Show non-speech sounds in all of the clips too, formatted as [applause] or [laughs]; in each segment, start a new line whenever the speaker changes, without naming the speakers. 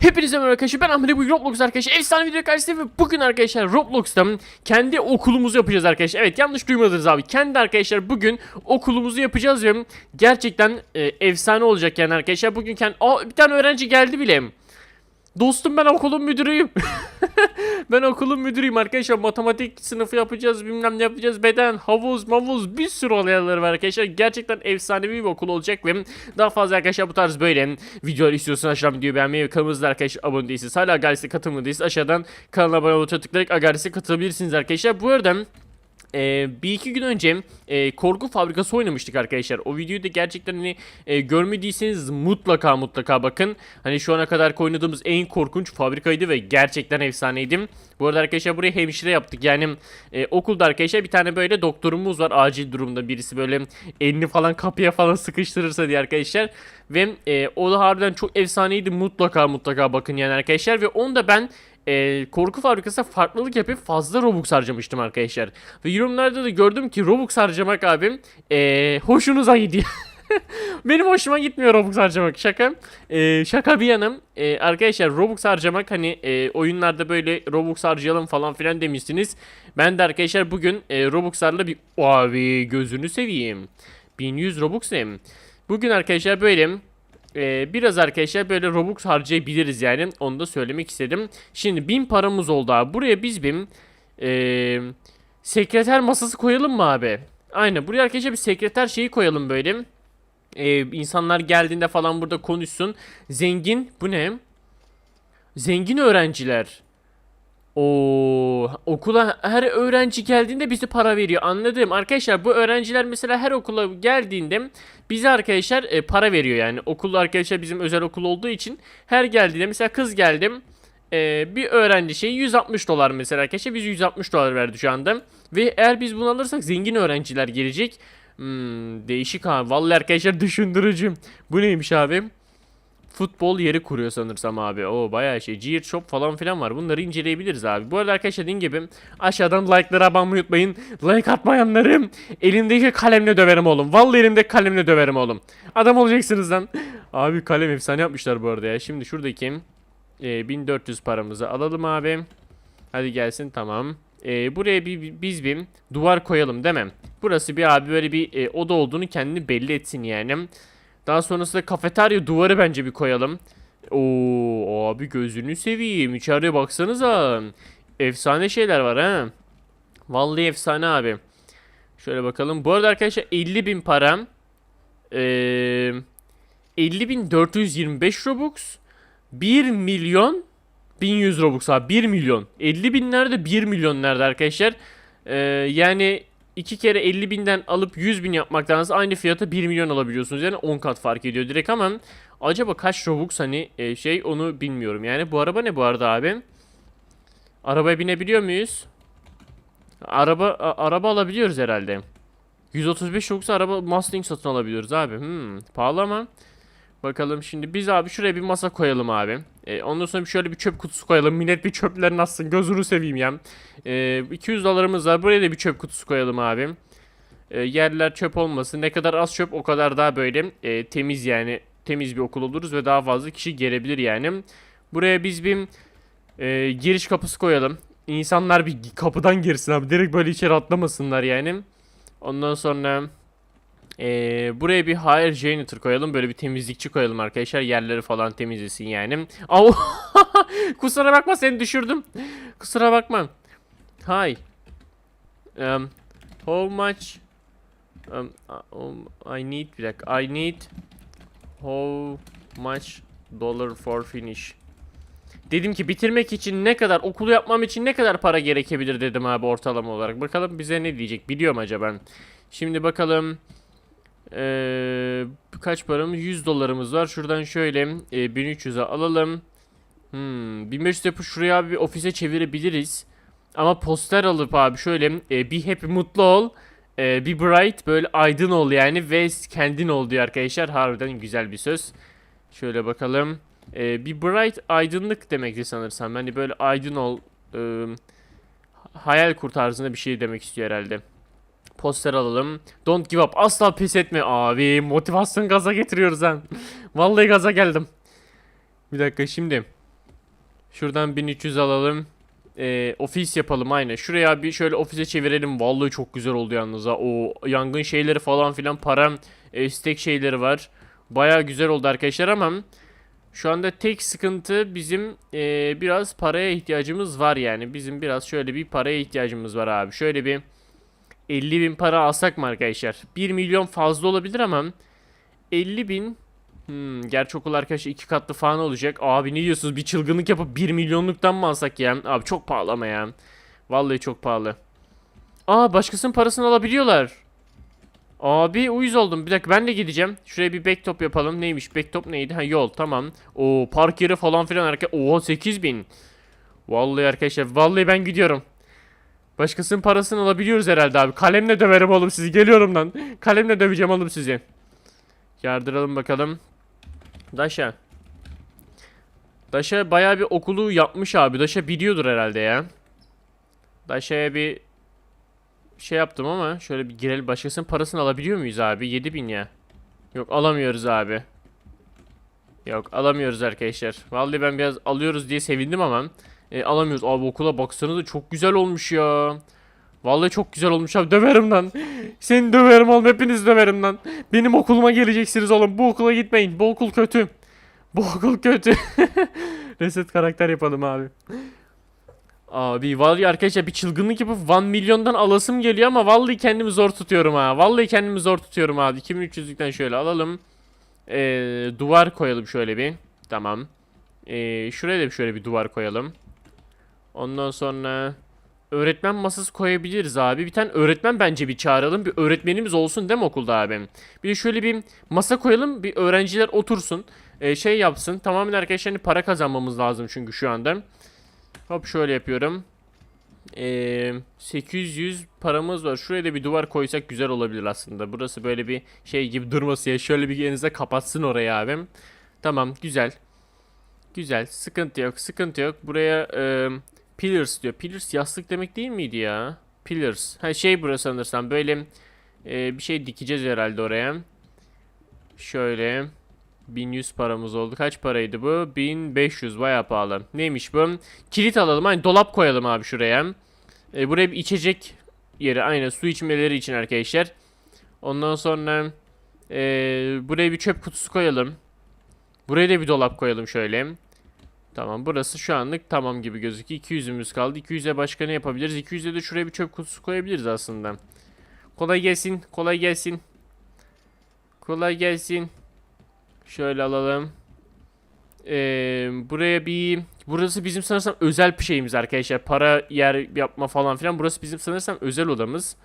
Hepinize merhaba arkadaşlar ben Ahmet bu Roblox arkadaşlar efsane video karşısında ve bugün arkadaşlar Roblox'ta kendi okulumuzu yapacağız arkadaşlar. Evet yanlış duymadınız abi. Kendi arkadaşlar bugün okulumuzu yapacağız ve gerçekten e, efsane olacak yani arkadaşlar. Bugün kendi Aa, bir tane öğrenci geldi bile Dostum ben okulun müdürüyüm. [laughs] ben okulun müdürüyüm arkadaşlar. Matematik sınıfı yapacağız, bilmem ne yapacağız. Beden, havuz, mavuz bir sürü olaylar var arkadaşlar. Gerçekten efsanevi bir okul olacak ve daha fazla arkadaşlar bu tarz böyle videolar istiyorsanız aşağıdan videoyu beğenmeyi ve kanalımızda arkadaşlar abone değilseniz hala Agaris'e katılmadıysanız aşağıdan kanala abone olup tıklayarak Agaris'e katılabilirsiniz arkadaşlar. Bu arada ee, bir iki gün önce e, korku fabrikası oynamıştık arkadaşlar. O videoyu da gerçekten hani e, görmediyseniz mutlaka mutlaka bakın. Hani şu ana kadar oynadığımız en korkunç fabrikaydı ve gerçekten efsaneydi. Bu arada arkadaşlar buraya hemşire yaptık. Yani e, okulda arkadaşlar bir tane böyle doktorumuz var acil durumda. Birisi böyle elini falan kapıya falan sıkıştırırsa diye arkadaşlar. Ve e, o da harbiden çok efsaneydi. Mutlaka mutlaka bakın yani arkadaşlar. Ve onu da ben e, korku fabrikasına farklılık yapıp fazla Robux harcamıştım arkadaşlar. Ve yorumlarda da gördüm ki Robux harcamak abim e, hoşunuza gidiyor. [laughs] Benim hoşuma gitmiyor Robux harcamak. Şaka. E, şaka bir yanım. E, arkadaşlar Robux harcamak hani e, oyunlarda böyle Robux harcayalım falan filan demişsiniz. Ben de arkadaşlar bugün e, Robux'larla bir abi gözünü seveyim. 1100 Robux? Bugün arkadaşlar böyle ee, biraz arkadaşlar böyle Robux harcayabiliriz yani. Onu da söylemek istedim. Şimdi 1000 paramız oldu abi. Buraya biz bir ee, sekreter masası koyalım mı abi? Aynen. Buraya arkadaşlar bir sekreter şeyi koyalım böyle. Ee, insanlar geldiğinde falan burada konuşsun. Zengin. Bu ne? Zengin öğrenciler. O okula her öğrenci geldiğinde bize para veriyor. Anladım. Arkadaşlar bu öğrenciler mesela her okula geldiğinde bize arkadaşlar e, para veriyor yani. Okul arkadaşlar bizim özel okul olduğu için her geldiğinde mesela kız geldim e, bir öğrenci şeyi 160 dolar mesela arkadaşlar biz 160 dolar verdi şu anda. Ve eğer biz bunu alırsak zengin öğrenciler gelecek. Hmm, değişik abi. Vallahi arkadaşlar düşündürücü. Bu neymiş abi? Futbol yeri kuruyor sanırsam abi. O bayağı şey. Gear Shop falan filan var. Bunları inceleyebiliriz abi. Bu arada arkadaşlar dediğim gibi aşağıdan like'lara abone unutmayın. Like atmayanlarım elindeki kalemle döverim oğlum. Vallahi elimdeki kalemle döverim oğlum. Adam olacaksınız lan. Abi kalem efsane yapmışlar bu arada ya. Şimdi şuradaki e, 1400 paramızı alalım abi. Hadi gelsin tamam. E, buraya bir, biz bir duvar koyalım mi? Burası bir abi böyle bir e, oda olduğunu kendini belli etsin yani. Daha sonrasında kafeterya duvarı bence bir koyalım. Oo abi gözünü seveyim. İçeride baksanıza. Efsane şeyler var ha. Vallahi efsane abi. Şöyle bakalım. Bu arada arkadaşlar 50 bin param. Ee, 50 bin 425 Robux. 1 milyon 1100 Robux abi 1 milyon. 50 bin nerede 1 milyon nerede arkadaşlar. Ee, yani iki kere 50 binden alıp 100 bin yapmaktansa aynı fiyata 1 milyon alabiliyorsunuz. Yani 10 kat fark ediyor direkt ama acaba kaç Robux hani e, şey onu bilmiyorum. Yani bu araba ne bu arada abi? Arabaya binebiliyor muyuz? Araba a- araba alabiliyoruz herhalde. 135 Robux araba Mustang satın alabiliyoruz abi. Hmm, pahalı ama. Bakalım şimdi biz abi şuraya bir masa koyalım abi. E, ondan sonra şöyle bir çöp kutusu koyalım. Millet bir çöplerin atsın. Gözünü seveyim ya. E, 200 dolarımız var. Buraya da bir çöp kutusu koyalım abi. E, yerler çöp olmasın. Ne kadar az çöp o kadar daha böyle e, temiz yani. Temiz bir okul oluruz ve daha fazla kişi gelebilir yani. Buraya biz bir e, giriş kapısı koyalım. İnsanlar bir kapıdan girsin abi. Direkt böyle içeri atlamasınlar yani. Ondan sonra... Ee, buraya bir hire janitor koyalım. Böyle bir temizlikçi koyalım arkadaşlar. Yerleri falan temizlesin yani. Au! [laughs] Kusura bakma seni düşürdüm. Kusura bakma. Hi. Um, how much um, I need bir dakika. I need how much dollar for finish. Dedim ki bitirmek için ne kadar okulu yapmam için ne kadar para gerekebilir dedim abi ortalama olarak. Bakalım bize ne diyecek biliyorum acaba. Şimdi bakalım. Ee, kaç paramız? 100 dolarımız var. Şuradan şöyle e, 1300'e alalım. Hmm, 1500 yapıp şuraya bir ofise çevirebiliriz. Ama poster alıp abi şöyle e, bir happy mutlu ol. E, bir bright böyle aydın ol yani ve kendin ol diyor arkadaşlar. Harbiden güzel bir söz. Şöyle bakalım. E, bir bright aydınlık demekti sanırsam. Hani böyle aydın ol. e, hayal kur tarzında bir şey demek istiyor herhalde. Poster alalım. Don't give up. Asla pes etme. Abi motivasyon gaza getiriyoruz ha. [laughs] Vallahi gaza geldim. Bir dakika şimdi. Şuradan 1300 alalım. Ee, ofis yapalım aynen. Şuraya bir şöyle ofise çevirelim. Vallahi çok güzel oldu yalnız ha. O yangın şeyleri falan filan para e, istek şeyleri var. Baya güzel oldu arkadaşlar ama şu anda tek sıkıntı bizim e, biraz paraya ihtiyacımız var yani. Bizim biraz şöyle bir paraya ihtiyacımız var abi. Şöyle bir 50 bin para alsak mı arkadaşlar? 1 milyon fazla olabilir ama 50 bin Hmm, gerçi okul arkadaşı iki katlı falan olacak. Abi ne diyorsunuz? Bir çılgınlık yapıp 1 milyonluktan mı alsak ya? Abi çok pahalı ama ya. Vallahi çok pahalı. Aa başkasının parasını alabiliyorlar. Abi uyuz oldum. Bir dakika ben de gideceğim. Şuraya bir backtop yapalım. Neymiş? Backtop neydi? Ha yol tamam. O park yeri falan filan. Oha 8000. Vallahi arkadaşlar vallahi ben gidiyorum. Başkasının parasını alabiliyoruz herhalde abi. Kalemle döverim oğlum sizi. Geliyorum lan. Kalemle döveceğim oğlum sizi. Yardıralım bakalım. Daşa. Daşa bayağı bir okulu yapmış abi. Daşa biliyordur herhalde ya. Daşa'ya bir şey yaptım ama şöyle bir girelim. Başkasının parasını alabiliyor muyuz abi? 7000 ya. Yok alamıyoruz abi. Yok alamıyoruz arkadaşlar. Vallahi ben biraz alıyoruz diye sevindim ama e, alamıyoruz. Abi okula baksanıza çok güzel olmuş ya. Vallahi çok güzel olmuş abi. Döverim lan. [laughs] Seni döverim oğlum. Hepinizi döverim lan. Benim okuluma geleceksiniz oğlum. Bu okula gitmeyin. Bu okul kötü. [laughs] Bu okul kötü. [laughs] Reset karakter yapalım abi. Abi vallahi arkadaşlar bir çılgınlık yapıp 1 milyondan alasım geliyor ama vallahi kendimi zor tutuyorum ha. Vallahi kendimi zor tutuyorum abi. 2300'lükten şöyle alalım. Ee, duvar koyalım şöyle bir. Tamam. Ee, şuraya da şöyle bir duvar koyalım. Ondan sonra öğretmen masası koyabiliriz abi. Bir tane öğretmen bence bir çağıralım. Bir öğretmenimiz olsun değil mi okulda abi? Bir de şöyle bir masa koyalım. Bir öğrenciler otursun. Ee, şey yapsın. Tamamen arkadaşlar para kazanmamız lazım çünkü şu anda. Hop şöyle yapıyorum. Ee, 800 paramız var. Şuraya da bir duvar koysak güzel olabilir aslında. Burası böyle bir şey gibi durması ya. Şöyle bir yerinize kapatsın orayı abim. Tamam güzel. Güzel. Sıkıntı yok. Sıkıntı yok. Buraya e, pillars diyor. Pillars yastık demek değil miydi ya? Pillars. Ha şey burası sanırsam. Böyle e, bir şey dikeceğiz herhalde oraya. Şöyle. 1100 paramız oldu. Kaç paraydı bu? 1500 bayağı pahalı. Neymiş bu? Kilit alalım. Hani dolap koyalım abi şuraya. E, buraya bir içecek yeri. Aynen su içmeleri için arkadaşlar. Ondan sonra e, buraya bir çöp kutusu koyalım. Buraya da bir dolap koyalım şöyle. Tamam burası şu anlık tamam gibi gözüküyor. 200'ümüz kaldı. 200'e başka ne yapabiliriz? 200'e de şuraya bir çöp kutusu koyabiliriz aslında. Kolay gelsin. Kolay gelsin. Kolay gelsin. Şöyle alalım. Ee, buraya bir... Burası bizim sanırsam özel bir şeyimiz arkadaşlar. Para yer yapma falan filan. Burası bizim sanırsam özel odamız.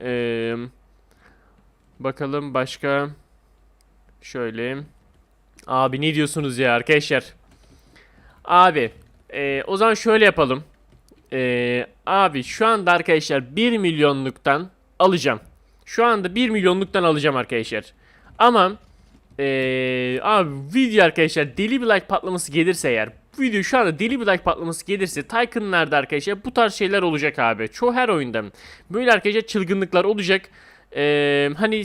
Ee, bakalım başka. Şöyle. Abi ne diyorsunuz ya arkadaşlar? Abi. ee, o zaman şöyle yapalım. Ee, abi şu anda arkadaşlar 1 milyonluktan alacağım. Şu anda 1 milyonluktan alacağım arkadaşlar. Ama ee, abi video arkadaşlar deli bir like patlaması gelirse eğer video şu anda deli bir like patlaması gelirse Tycoon'larda arkadaşlar bu tarz şeyler olacak abi. Çoğu her oyunda böyle arkadaşlar çılgınlıklar olacak. Ee, hani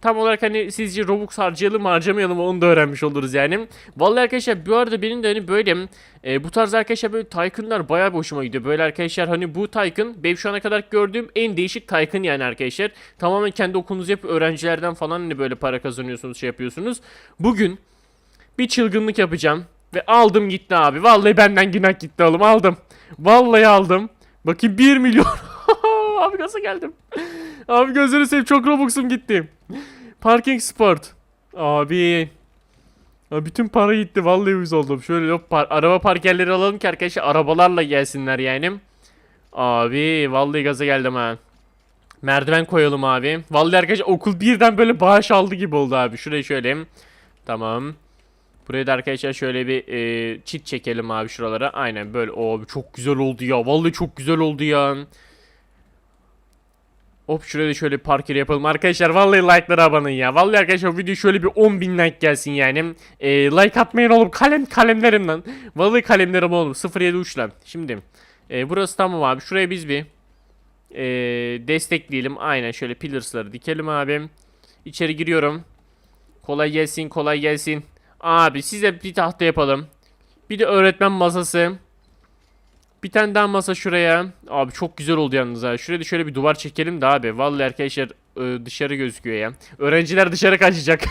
tam olarak hani sizce Robux harcayalım mı harcamayalım mı onu da öğrenmiş oluruz yani. Vallahi arkadaşlar bu arada benim de hani böyle e, bu tarz arkadaşlar böyle Tycoon'lar bayağı hoşuma gidiyor. Böyle arkadaşlar hani bu Tycoon benim şu ana kadar gördüğüm en değişik Tycoon yani arkadaşlar. Tamamen kendi okulunuzu yapıp öğrencilerden falan hani böyle para kazanıyorsunuz şey yapıyorsunuz. Bugün bir çılgınlık yapacağım. Ve aldım gitti abi. Vallahi benden günah gitti oğlum aldım. Vallahi aldım. Bakayım 1 milyon. [laughs] abi gaza geldim. Abi gözünü seveyim çok Robux'um gitti. Parking Sport. Abi. Abi bütün para gitti vallahi uyuz oldum. Şöyle yok par- araba park yerleri alalım ki arkadaşlar arabalarla gelsinler yani. Abi vallahi gaza geldim ha. Merdiven koyalım abi. Vallahi arkadaşlar okul birden böyle bağış aldı gibi oldu abi. Şurayı şöyle. Tamam. Buraya da arkadaşlar şöyle bir e, çit çekelim abi şuralara. Aynen böyle. Abi çok güzel oldu ya. Vallahi çok güzel oldu ya. Hop şuraya da şöyle bir park yeri yapalım. Arkadaşlar vallahi like'lara abanın ya. Vallahi arkadaşlar video şöyle bir 10.000 like gelsin yani. E, like atmayın oğlum. Kalem kalemlerim lan. Vallahi kalemlerim oğlum. 07 uçla. Şimdi e, burası tamam abi. Şuraya biz bir e, destekleyelim. Aynen şöyle pillars'ları dikelim abi. İçeri giriyorum. Kolay gelsin kolay gelsin. Abi size bir tahta yapalım. Bir de öğretmen masası. Bir tane daha masa şuraya. Abi çok güzel oldu yalnız ha. Şuraya da şöyle bir duvar çekelim de abi. Vallahi arkadaşlar e, dışarı gözüküyor ya. Öğrenciler dışarı kaçacak.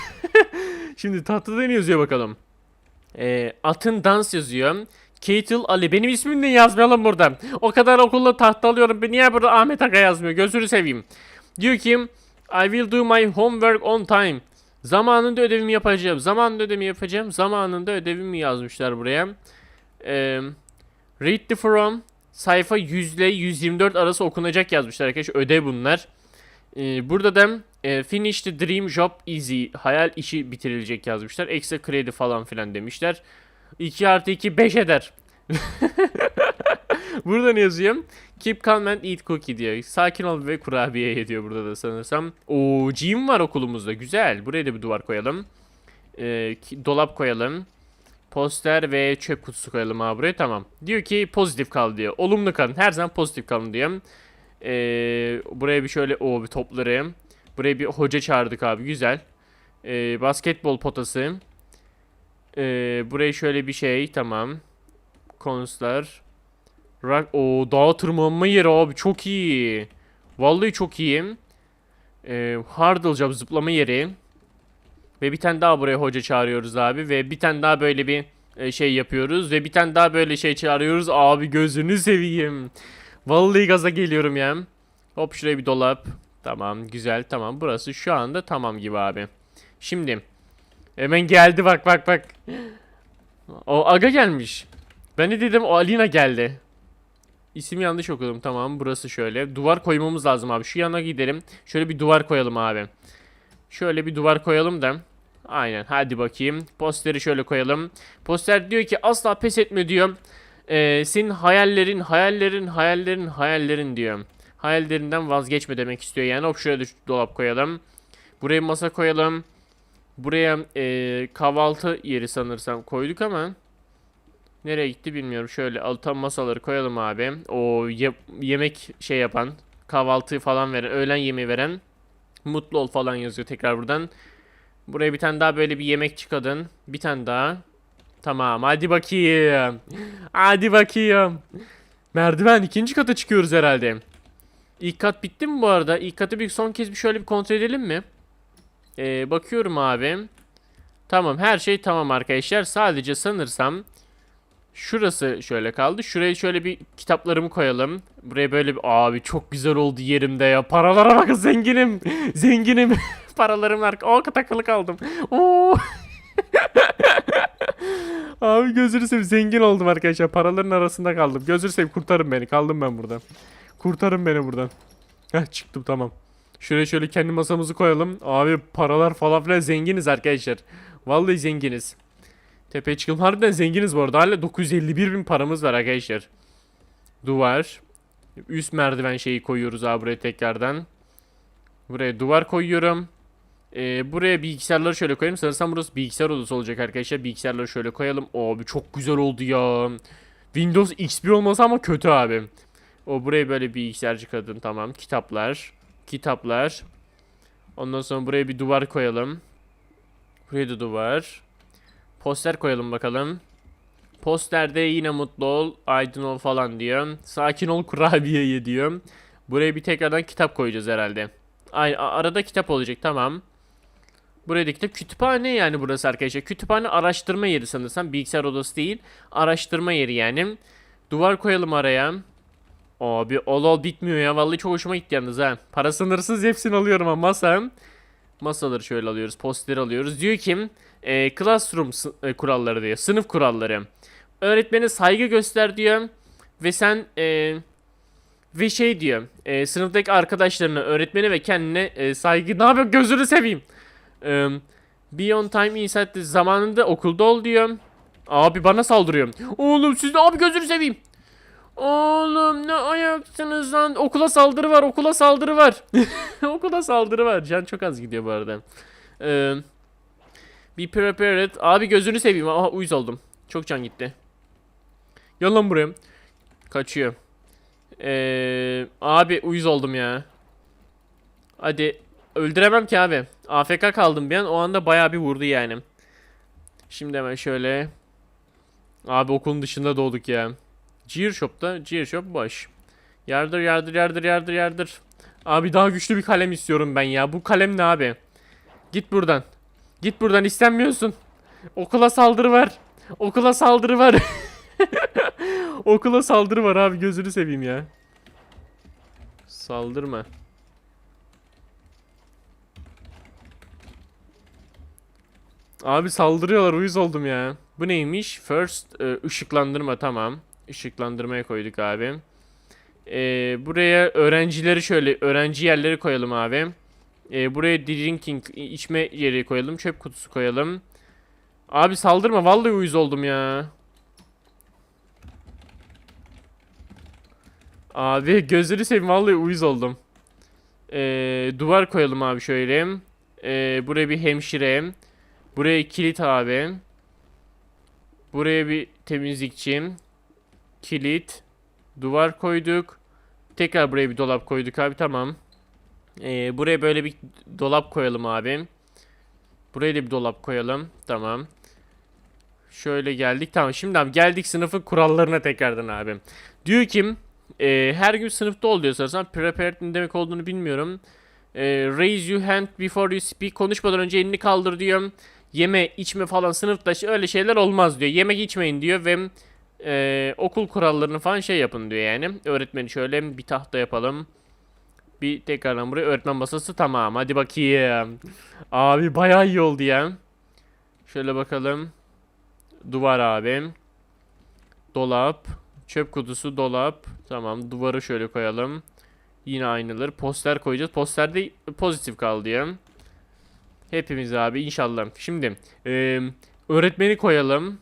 [laughs] Şimdi tahtada ne yazıyor bakalım. E, atın dans yazıyor. Ketil Ali. Benim ismimi de yazmayalım burada. O kadar okulda tahta alıyorum. Niye burada Ahmet Aga yazmıyor? Gözünü seveyim. Diyor ki I will do my homework on time. Zamanında ödevimi yapacağım. Zamanında ödevimi yapacağım. Zamanında ödevimi yazmışlar buraya. Eee Read the from sayfa 100 ile 124 arası okunacak yazmışlar arkadaşlar. Ödev bunlar. Ee, burada da e, finish the dream job easy. Hayal işi bitirilecek yazmışlar. Ekstra kredi falan filan demişler. 2 artı 2 5 eder. [laughs] burada ne yazıyor? Keep calm and eat cookie diyor. Sakin ol ve kurabiye ye diyor burada da sanırsam. Oo gym var okulumuzda. Güzel. Buraya da bir duvar koyalım. Ee, dolap koyalım. Poster ve çöp kutusu koyalım abi buraya tamam. Diyor ki pozitif kal diyor. Olumlu kalın. Her zaman pozitif kalın diyor. Ee, buraya bir şöyle o bir topları. Buraya bir hoca çağırdık abi güzel. Ee, basketbol potası. Ee, buraya şöyle bir şey tamam. Konuslar. Rock, o dağ tırmanma yeri abi çok iyi. Vallahi çok iyi. Ee, hurdle job zıplama yeri. Ve bir tane daha buraya hoca çağırıyoruz abi. Ve bir tane daha böyle bir e, şey yapıyoruz. Ve bir tane daha böyle şey çağırıyoruz. Abi gözünü seveyim. Vallahi gaza geliyorum ya. Hop şuraya bir dolap. Tamam güzel tamam. Burası şu anda tamam gibi abi. Şimdi. Hemen geldi bak bak bak. O Aga gelmiş. Ben de dedim o Alina geldi. İsim yanlış okudum tamam burası şöyle. Duvar koymamız lazım abi. Şu yana gidelim. Şöyle bir duvar koyalım abi. Şöyle bir duvar koyalım da. Aynen hadi bakayım. Posteri şöyle koyalım. Poster diyor ki asla pes etme diyor. Ee, senin hayallerin, hayallerin, hayallerin, hayallerin diyor. Hayallerinden vazgeçme demek istiyor yani. Hop şöyle dolap koyalım. Buraya masa koyalım. Buraya ee, kahvaltı yeri sanırsam koyduk ama. Nereye gitti bilmiyorum. Şöyle altan masaları koyalım abi. O ye- yemek şey yapan, kahvaltı falan veren, öğlen yemeği veren. Mutlu ol falan yazıyor tekrar buradan. Buraya bir tane daha böyle bir yemek çıkadın. Bir tane daha. Tamam hadi bakayım. Hadi bakayım. Merdiven ikinci kata çıkıyoruz herhalde. İlk kat bitti mi bu arada? İlk katı bir son kez bir şöyle bir kontrol edelim mi? Ee, bakıyorum abi. Tamam her şey tamam arkadaşlar. Sadece sanırsam şurası şöyle kaldı. Şuraya şöyle bir kitaplarımı koyalım. Buraya böyle bir abi çok güzel oldu yerimde ya. Paralara bakın zenginim. Zenginim. [laughs] Paralarım var. O takılı kaldım. Oo. [laughs] Abi gözünü seveyim zengin oldum arkadaşlar. Paraların arasında kaldım. Gözünü seveyim kurtarın beni. Kaldım ben buradan. Kurtarın beni buradan. Heh çıktım tamam. Şöyle şöyle kendi masamızı koyalım. Abi paralar falan filan zenginiz arkadaşlar. Vallahi zenginiz. Tepeye çıkalım. Harbiden zenginiz bu arada. Hala 951 bin paramız var arkadaşlar. Duvar. Üst merdiven şeyi koyuyoruz abi buraya tekrardan. Buraya duvar koyuyorum. Ee, buraya bilgisayarları şöyle koyayım. Sanırsam burası bilgisayar odası olacak arkadaşlar. Bilgisayarları şöyle koyalım. Abi çok güzel oldu ya. Windows XP olmasa ama kötü abi. O buraya böyle bilgisayarcı kadın tamam. Kitaplar. Kitaplar. Ondan sonra buraya bir duvar koyalım. Buraya da duvar. Poster koyalım bakalım. Posterde yine mutlu ol, aydın ol falan diyor. Sakin ol [laughs] kurabiye ye diyor. Buraya bir tekrardan kitap koyacağız herhalde. Ay arada kitap olacak tamam. Buraya da kitap kütüphane yani burası arkadaşlar. Kütüphane araştırma yeri sanırsam. Bilgisayar odası değil. Araştırma yeri yani. Duvar koyalım araya. Abi ol ol bitmiyor ya. Vallahi çok hoşuma gitti yalnız ha. Para sınırsız hepsini alıyorum ama masa. Masaları şöyle alıyoruz. Posteri alıyoruz. Diyor ki e, classroom e, kuralları diyor. Sınıf kuralları. Öğretmene saygı göster diyor. Ve sen e, ve şey diyor. E, sınıftaki arkadaşlarına, öğretmene ve kendine e, saygı... Ne yapıyor? Gözünü seveyim. E, be on time inside the- zamanında okulda ol diyor. Abi bana saldırıyor. Oğlum siz abi gözünü seveyim. Oğlum ne ayaksınız lan? Okula saldırı var, okula saldırı var. [laughs] okula saldırı var. Can çok az gidiyor bu arada. Ee, be prepared. Abi gözünü seveyim. Aha uyuz oldum. Çok can gitti. Gel lan buraya. Kaçıyor. Ee, abi uyuz oldum ya. Hadi. Öldüremem ki abi. AFK kaldım bir an. O anda bayağı bir vurdu yani. Şimdi hemen şöyle. Abi okulun dışında doğduk ya. Gear Shop'ta Gear Shop boş. Yardır yardır yardır yardır yardır. Abi daha güçlü bir kalem istiyorum ben ya. Bu kalem ne abi? Git buradan. Git buradan istenmiyorsun. Okula saldırı var. Okula saldırı var. [laughs] Okula saldırı var abi gözünü seveyim ya. Saldırma. Abi saldırıyorlar uyuz oldum ya. Bu neymiş? First e, ışıklandırma tamam. Işıklandırmaya koyduk abi. E, buraya öğrencileri şöyle öğrenci yerleri koyalım abi. E, buraya drinking içme yeri koyalım. Çöp kutusu koyalım. Abi saldırma vallahi uyuz oldum ya. Abi [laughs] gözleri seveyim vallahi uyuz oldum. Ee, duvar koyalım abi şöyle. Ee, buraya bir hemşire. Buraya kilit abi. Buraya bir temizlikçi. Kilit. Duvar koyduk. Tekrar buraya bir dolap koyduk abi tamam. Ee, buraya böyle bir dolap koyalım abi. Buraya da bir dolap koyalım. Tamam. Şöyle geldik. Tamam şimdi abi geldik sınıfın kurallarına tekrardan abi. Diyor ki e, her gün sınıfta ol diyor sanırsam. Prepared ne demek olduğunu bilmiyorum. E, raise your hand before you speak. Konuşmadan önce elini kaldır diyor. Yeme, içme falan sınıfta öyle şeyler olmaz diyor. Yemek içmeyin diyor ve e, okul kurallarını falan şey yapın diyor yani. Öğretmeni şöyle bir tahta yapalım. Bir tekrardan buraya öğretmen masası tamam. Hadi bakayım. Abi bayağı iyi oldu ya. Şöyle bakalım. Duvar abi. Dolap. Çöp kutusu dolap. Tamam duvarı şöyle koyalım. Yine aynıları. Poster koyacağız. Poster de pozitif kaldı ya. Hepimiz abi inşallah. Şimdi eee, öğretmeni koyalım.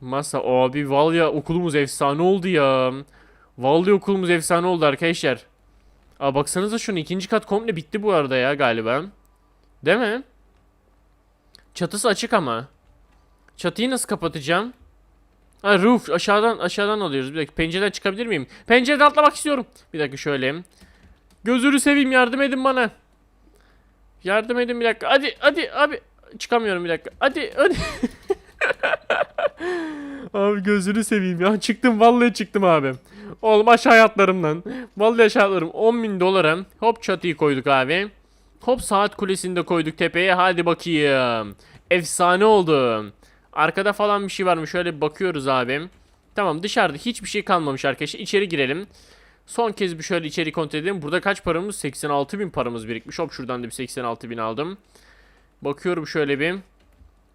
Masa abi vallahi okulumuz efsane oldu ya. Vallahi okulumuz efsane oldu arkadaşlar. Aa baksanıza şunu ikinci kat komple bitti bu arada ya galiba. Değil mi? Çatısı açık ama. Çatıyı nasıl kapatacağım? Ha roof aşağıdan aşağıdan alıyoruz. Bir dakika pencereden çıkabilir miyim? Pencereden atlamak istiyorum. Bir dakika şöyle. Gözünü seveyim yardım edin bana. Yardım edin bir dakika. Hadi hadi abi. Çıkamıyorum bir dakika. Hadi hadi. [laughs] abi gözünü seveyim ya. Çıktım vallahi çıktım abi. Oğlum aşağı atlarım lan. Vallahi aşağı atlarım. 10 bin dolara. Hop çatıyı koyduk abi. Hop saat kulesini de koyduk tepeye. Hadi bakayım. Efsane oldu. Arkada falan bir şey var mı? Şöyle bakıyoruz abi. Tamam dışarıda hiçbir şey kalmamış arkadaşlar. İçeri girelim. Son kez bir şöyle içeri kontrol edelim. Burada kaç paramız? 86 bin paramız birikmiş. Hop şuradan da bir 86 bin aldım. Bakıyorum şöyle bir.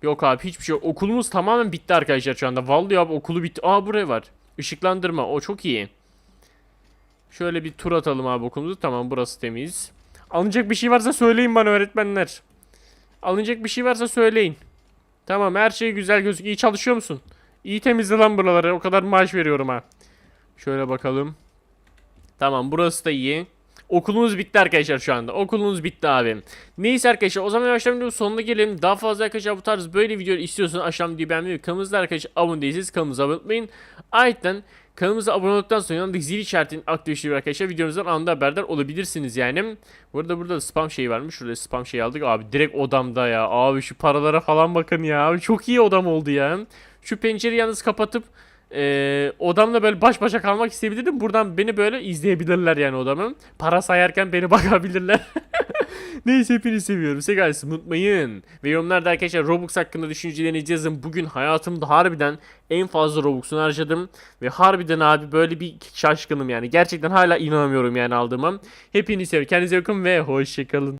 Yok abi hiçbir şey yok. Okulumuz tamamen bitti arkadaşlar şu anda. Vallahi abi okulu bitti. Aa buraya var. Işıklandırma. O çok iyi. Şöyle bir tur atalım abi okulumuzu. Tamam burası temiz. Alınacak bir şey varsa söyleyin bana öğretmenler. Alınacak bir şey varsa söyleyin. Tamam her şey güzel gözüküyor. İyi çalışıyor musun? İyi temizle lan buraları. O kadar maaş veriyorum ha. Şöyle bakalım. Tamam burası da iyi. Okulumuz bitti arkadaşlar şu anda. Okulumuz bitti abi. Neyse arkadaşlar o zaman yavaştan videonun sonuna gelelim. Daha fazla arkadaşlar bu tarz böyle video istiyorsanız aşağıdan videoyu beğenmeyi ve kanalımıza arkadaşlar abone değilseniz kanalımıza abone olmayın. Ayrıca kanalımıza abone olduktan sonra yanındaki zil işaretini aktifleştirip arkadaşlar videomuzdan anında haberdar olabilirsiniz yani. Burada da spam şeyi varmış. Şurada spam şeyi aldık. Abi direkt odamda ya. Abi şu paralara falan bakın ya. Abi çok iyi odam oldu ya. Şu pencereyi yalnız kapatıp ee, odamda böyle baş başa kalmak isteyebilirdim. Buradan beni böyle izleyebilirler yani odamın. Para sayarken beni [laughs] bakabilirler. [laughs] Neyse hepinizi seviyorum. Gelsin unutmayın. Ve yorumlarda arkadaşlar Robux hakkında düşüncelerinizi yazın. Bugün hayatımda harbiden en fazla Robux'unu harcadım. Ve harbiden abi böyle bir şaşkınım yani. Gerçekten hala inanamıyorum yani aldığıma. Hepinizi seviyorum. Kendinize bakın ve hoşçakalın.